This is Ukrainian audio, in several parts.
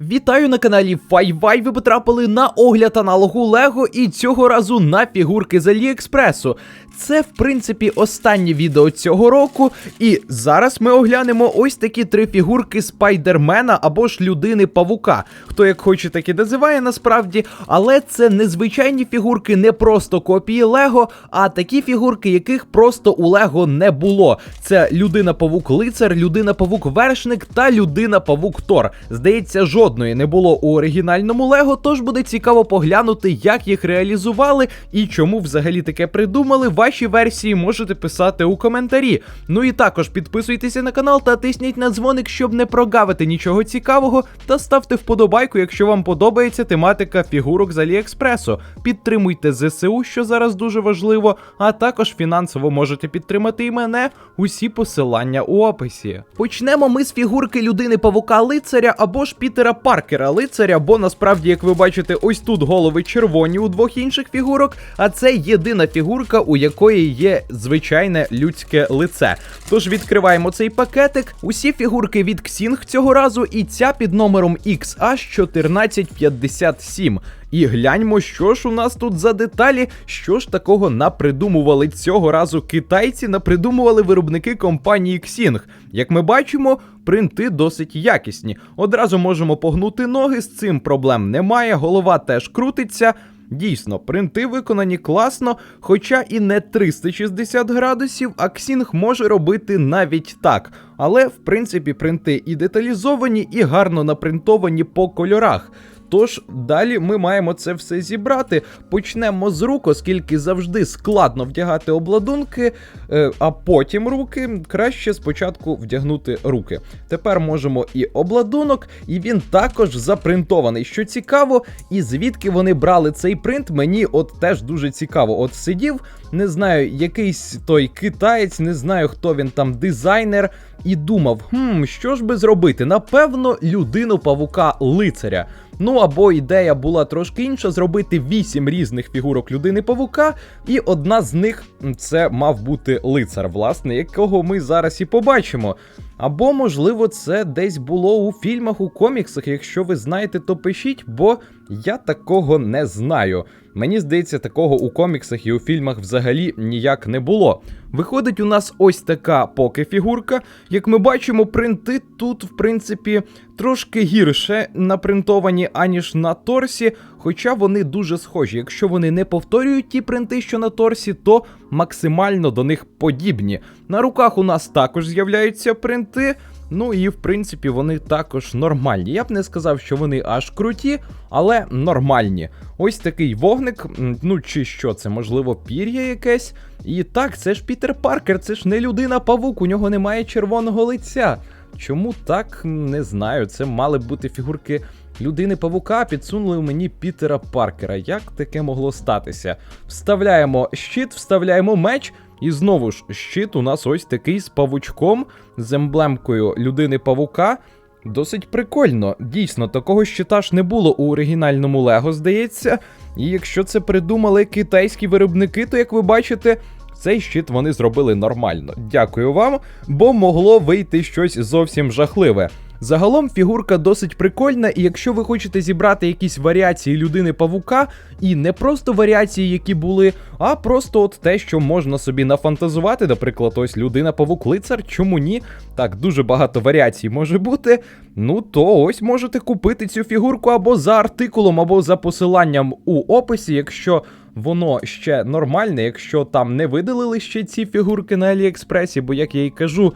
Вітаю на каналі Файвай. Ви потрапили на огляд аналогу Лего і цього разу на фігурки з Аліекспресу. Це, в принципі, останнє відео цього року. І зараз ми оглянемо ось такі три фігурки Спайдермена або ж людини Павука. Хто як хоче, так і називає насправді. Але це незвичайні фігурки, не просто копії Лего, а такі фігурки, яких просто у Лего не було. Це людина Павук Лицар, людина Павук Вершник та людина Павук Тор. Здається, жодної не було у оригінальному Лего, тож буде цікаво поглянути, як їх реалізували і чому взагалі таке придумали. Ваші версії можете писати у коментарі. Ну і також підписуйтеся на канал та тисніть на дзвоник, щоб не прогавити нічого цікавого. Та ставте вподобайку, якщо вам подобається тематика фігурок з Аліекспресу. Підтримуйте ЗСУ, що зараз дуже важливо, а також фінансово можете підтримати і мене. Усі посилання у описі. Почнемо ми з фігурки людини Павука Лицаря або ж Пітера Паркера Лицаря, бо насправді, як ви бачите, ось тут голови червоні у двох інших фігурок, а це єдина фігурка, у якої є звичайне людське лице. Тож відкриваємо цей пакетик. Усі фігурки від Ксінг цього разу, і ця під номером XH1457. І гляньмо, що ж у нас тут за деталі, що ж такого напридумували цього разу китайці, напридумували виробники компанії Xing. Як ми бачимо, принти досить якісні. Одразу можемо погнути ноги, з цим проблем немає, голова теж крутиться. Дійсно, принти виконані класно, хоча і не 360 градусів, а Xing може робити навіть так. Але в принципі принти і деталізовані, і гарно напринтовані по кольорах. Тож далі ми маємо це все зібрати. Почнемо з рук, оскільки завжди складно вдягати обладунки, е, а потім руки. Краще спочатку вдягнути руки. Тепер можемо і обладунок, і він також запринтований. Що цікаво, і звідки вони брали цей принт, мені от теж дуже цікаво. От сидів, не знаю, якийсь той китаєць, не знаю, хто він там, дизайнер, і думав, хм, що ж би зробити? Напевно, людину павука лицаря. Ну або ідея була трошки інша: зробити вісім різних фігурок людини павука, і одна з них це мав бути лицар, власне, якого ми зараз і побачимо. Або, можливо, це десь було у фільмах, у коміксах. Якщо ви знаєте, то пишіть, бо я такого не знаю. Мені здається, такого у коміксах і у фільмах взагалі ніяк не було. Виходить, у нас ось така поки фігурка. Як ми бачимо, принти тут, в принципі, трошки гірше напринтовані, аніж на торсі, хоча вони дуже схожі. Якщо вони не повторюють ті принти, що на торсі, то максимально до них подібні. На руках у нас також з'являються принти. Ну і в принципі вони також нормальні. Я б не сказав, що вони аж круті, але нормальні. Ось такий вогник. Ну чи що це, можливо, пір'я якесь. І так, це ж Пітер Паркер, це ж не людина павук, у нього немає червоного лиця. Чому так? Не знаю. Це мали б бути фігурки людини павука, підсунули мені Пітера Паркера. Як таке могло статися? Вставляємо щит, вставляємо меч. І знову ж, щит у нас ось такий з павучком, з емблемкою людини павука. Досить прикольно. Дійсно, такого щита ж не було у оригінальному Лего, здається. І якщо це придумали китайські виробники, то як ви бачите, цей щит вони зробили нормально. Дякую вам, бо могло вийти щось зовсім жахливе. Загалом фігурка досить прикольна, і якщо ви хочете зібрати якісь варіації людини павука, і не просто варіації, які були, а просто от те, що можна собі нафантазувати, наприклад, ось людина павук лицар, чому ні? Так, дуже багато варіацій може бути. Ну то ось можете купити цю фігурку або за артикулом, або за посиланням у описі, якщо. Воно ще нормальне, якщо там не видалили ще ці фігурки на Аліекспресі, бо як я і кажу,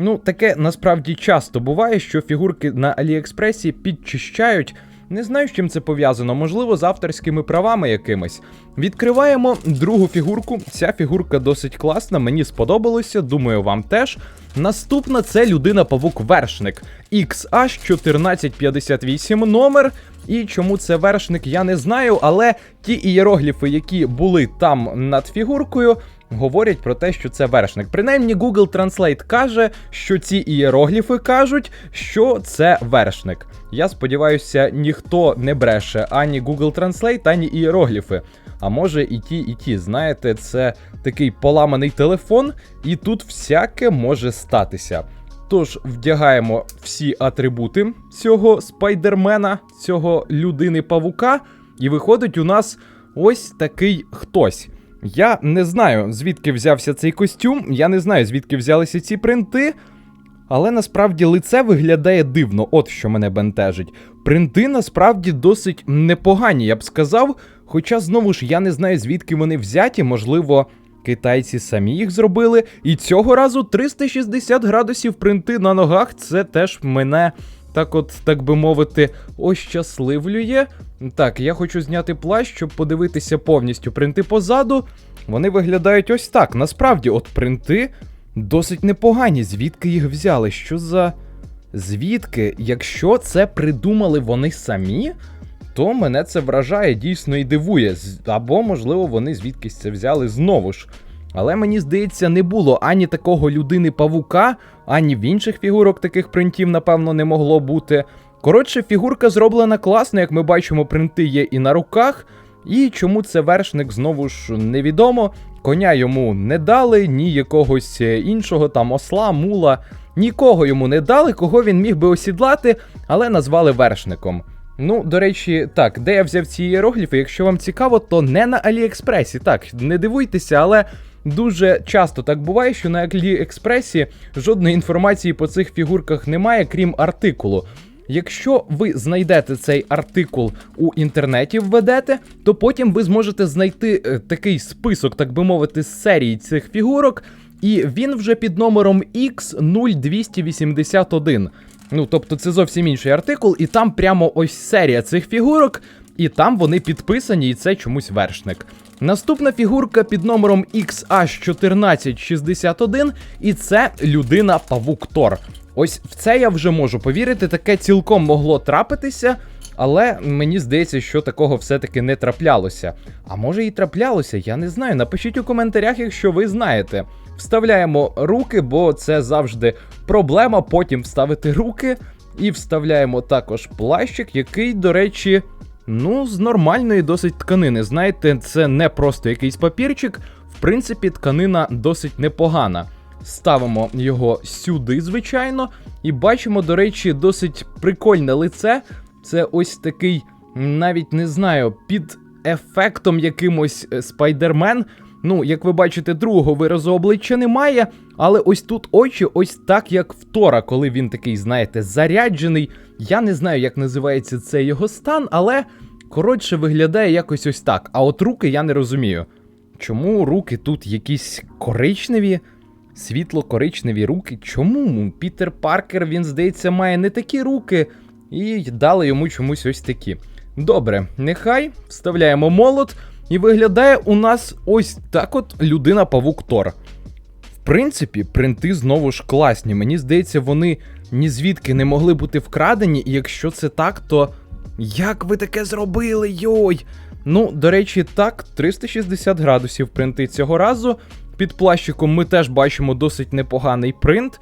Ну, таке насправді часто буває, що фігурки на Аліекспресі підчищають. Не знаю, з чим це пов'язано, можливо, з авторськими правами якимись. Відкриваємо другу фігурку. Ця фігурка досить класна, мені сподобалося, думаю, вам теж. Наступна це людина павук вершник XH1458 номер. І чому це вершник, я не знаю, але ті ієрогліфи, які були там над фігуркою, говорять про те, що це вершник. Принаймні, Google Translate каже, що ці ієрогліфи кажуть, що це вершник. Я сподіваюся, ніхто не бреше ані Google Translate, ані ієрогліфи. А може і ті, і ті. Знаєте, це такий поламаний телефон, і тут всяке може статися. Тож вдягаємо всі атрибути цього спайдермена, цього людини-павука, і виходить у нас ось такий хтось. Я не знаю, звідки взявся цей костюм, я не знаю, звідки взялися ці принти. Але насправді лице виглядає дивно, от що мене бентежить. Принти насправді досить непогані, я б сказав. Хоча знову ж я не знаю, звідки вони взяті, можливо, китайці самі їх зробили. І цього разу 360 градусів принти на ногах, це теж мене. Так, от, так би мовити, ощасливлює. Так, я хочу зняти плащ, щоб подивитися повністю принти позаду. Вони виглядають ось так. Насправді, от принти досить непогані. Звідки їх взяли? Що за. Звідки? Якщо це придумали вони самі, то мене це вражає дійсно і дивує. Або, можливо, вони звідкись це взяли знову ж. Але мені здається, не було ані такого людини-павука, ані в інших фігурок таких принтів, напевно, не могло бути. Коротше, фігурка зроблена класно, як ми бачимо, принти є і на руках. І чому це вершник знову ж невідомо. Коня йому не дали, ні якогось е, іншого там осла, мула. Нікого йому не дали, кого він міг би осідлати, але назвали вершником. Ну, до речі, так, де я взяв ці іерогліфи, якщо вам цікаво, то не на Аліекспресі. Так, не дивуйтеся, але дуже часто так буває, що на Аліекспресі жодної інформації по цих фігурках немає, крім артикулу. Якщо ви знайдете цей артикул у інтернеті, введете, то потім ви зможете знайти е, такий список, так би мовити, з серії цих фігурок, і він вже під номером X0281. Ну, тобто це зовсім інший артикул, і там прямо ось серія цих фігурок, і там вони підписані, і це чомусь вершник. Наступна фігурка під номером XH1461, і це людина Павук Тор. Ось в це я вже можу повірити, таке цілком могло трапитися, але мені здається, що такого все-таки не траплялося. А може і траплялося, я не знаю. Напишіть у коментарях, якщо ви знаєте. Вставляємо руки, бо це завжди проблема. Потім вставити руки. І вставляємо також плащик, який, до речі, ну, з нормальної досить тканини. Знаєте, це не просто якийсь папірчик. В принципі, тканина досить непогана. Ставимо його сюди, звичайно, і бачимо, до речі, досить прикольне лице. Це ось такий, навіть не знаю, під ефектом якимось е, спайдермен. Ну, як ви бачите, другого виразу обличчя немає, але ось тут очі, ось так, як в Тора, коли він такий, знаєте, заряджений. Я не знаю, як називається цей його стан, але коротше виглядає якось ось так. А от руки я не розумію. Чому руки тут якісь коричневі? Світло-коричневі руки. Чому? Пітер Паркер, він, здається, має не такі руки, і дали йому чомусь ось такі. Добре, нехай вставляємо молот, і виглядає у нас ось так от людина павук Тор. Принципі, принти знову ж класні. Мені здається, вони ні звідки не могли бути вкрадені, і якщо це так, то як ви таке зробили, йой? Ну, до речі, так, 360 градусів принти цього разу. Під плащиком ми теж бачимо досить непоганий принт.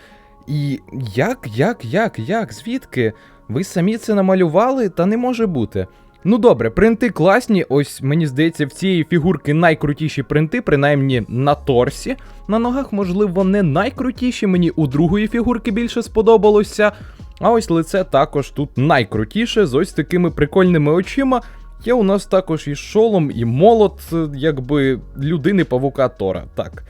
І як, як, як, як, звідки? Ви самі це намалювали, та не може бути. Ну добре, принти класні. Ось мені здається, в цієї фігурки найкрутіші принти, принаймні на торсі. На ногах, можливо, не найкрутіші. Мені у другої фігурки більше сподобалося. А ось лице також тут найкрутіше, з ось такими прикольними очима. Є у нас також і шолом, і молот, е, якби людини павука Тора. Так.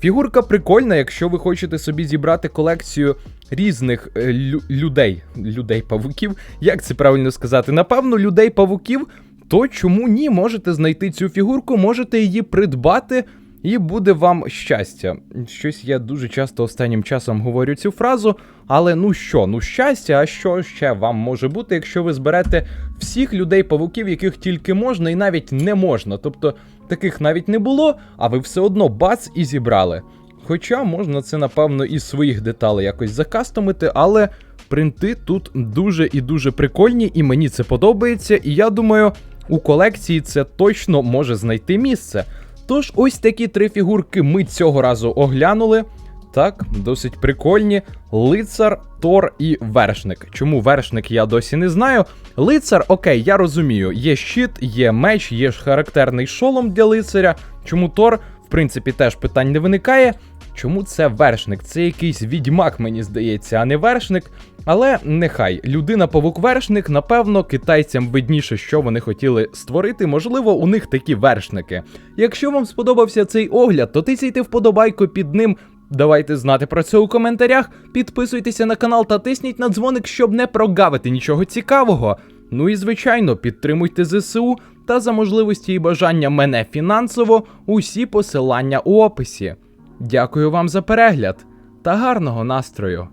Фігурка прикольна, якщо ви хочете собі зібрати колекцію різних е, лю- людей, людей-павуків, як це правильно сказати? Напевно, людей-павуків, то чому ні? Можете знайти цю фігурку, можете її придбати, і буде вам щастя. Щось я дуже часто останнім часом говорю цю фразу, але ну що, ну щастя, а що ще вам може бути, якщо ви зберете всіх людей-павуків, яких тільки можна і навіть не можна. Тобто таких навіть не було, а ви все одно бац і зібрали. Хоча можна це, напевно, із своїх деталей якось закастомити, але принти тут дуже і дуже прикольні, і мені це подобається. І я думаю, у колекції це точно може знайти місце. Тож, ось такі три фігурки ми цього разу оглянули. Так, досить прикольні. Лицар, Тор і вершник. Чому вершник я досі не знаю. Лицар, окей, я розумію. Є щит, є меч, є ж характерний шолом для лицаря. Чому Тор, в принципі, теж питань не виникає. Чому це вершник? Це якийсь відьмак, мені здається, а не вершник. Але нехай людина павук вершник, напевно, китайцям видніше, що вони хотіли створити. Можливо, у них такі вершники. Якщо вам сподобався цей огляд, то тицяйте вподобайку під ним. Давайте знати про це у коментарях. Підписуйтеся на канал та тисніть на дзвоник, щоб не прогавити нічого цікавого. Ну і звичайно, підтримуйте ЗСУ та за можливості і бажання мене фінансово усі посилання у описі. Дякую вам за перегляд та гарного настрою.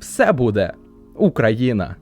Все буде Україна!